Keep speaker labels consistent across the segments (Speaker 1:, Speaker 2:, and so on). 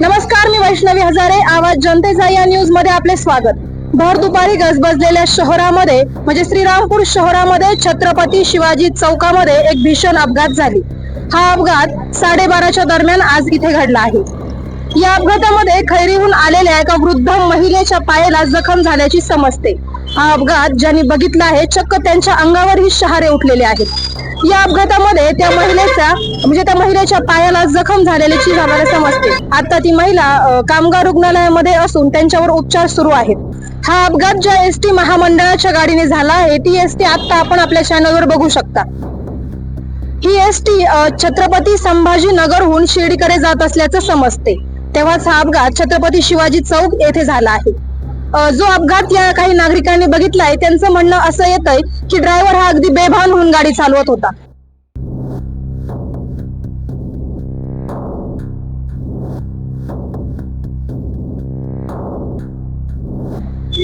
Speaker 1: नमस्कार मी वैष्णवी हजारे. आवाज जनतेचा या न्यूजमध्ये आपले स्वागत. भर दुपारी गजबजलेल्या शहरामध्ये म्हणजे श्रीरामपूर शहरामध्ये छत्रपती शिवाजी चौकामध्ये एक भीषण अपघात झाली. हा अपघात साडेबाराच्या दरम्यान आज इथे घडला आहे. या अपघातामध्ये खैरीहून आलेल्या एका वृद्ध महिलेच्या पायाला जखम झाल्याची समजते. हा अपघात ज्यांनी बघितला आहे चक्क त्यांच्या अंगावरही शहारे उठलेले आहेत. या अपघातामध्ये त्या महिलेचा म्हणजे त्या महिलेच्या पायाला जखम झालेल्याची आम्हाला समजते. आता ती महिला कामगार रुग्णालयामध्ये असून त्यांच्यावर उपचार सुरू आहेत. हा अपघात ज्या एस टी महामंडळाच्या गाडीने झाला आहे ती एस टी आता आपण आपल्या चॅनलवर बघू शकता. ही एस टी छत्रपती संभाजी नगरहून शिर्डीकडे जात असल्याचं समजते. तेव्हाच हा अपघात छत्रपती शिवाजी चौक येथे झाला आहे. जो अपघात या काही नागरिकांनी बघितलाय त्यांचं म्हणणं असं येत आहे की ड्रायव्हर हा अगदी बेभान होऊन गाडी चालवत होता.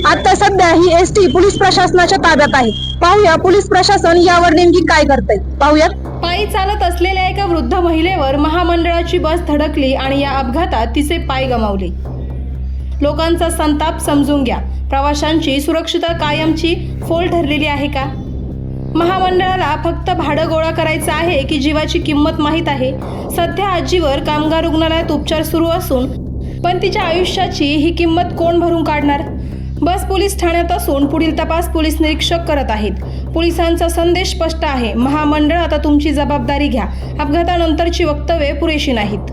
Speaker 1: आता सध्या ही एस टी पोलीस प्रशासनाच्या ताब्यात आहे. पाहूया पोलीस प्रशासन यावर नेमकी काय करतंय. पाहूयात
Speaker 2: पायी चालत असलेल्या एका वृद्ध महिलेवर महामंडळाची बस धडकली आणि या अपघातात तिचे पाय गमावले. लोकांचा संताप समजून घ्या. प्रवाशांची सुरक्षितता कायमची फोल ठरलेली आहे का? महामंडळाला फक्त भाडं गोळा करायचं आहे की जीवाची किंमत माहीत आहे? सध्या आजीवर कामगार रुग्णालयात उपचार सुरू असून पण तिच्या आयुष्याची ही किंमत कोण भरून काढणार? बस पोलीस ठाण्यात असून पुढील तपास पोलीस निरीक्षक करत आहेत. पोलिसांचा संदेश स्पष्ट आहे. महामंडळ आता तुमची जबाबदारी घ्या. अपघातानंतरची वक्तव्ये पुरेशी नाहीत.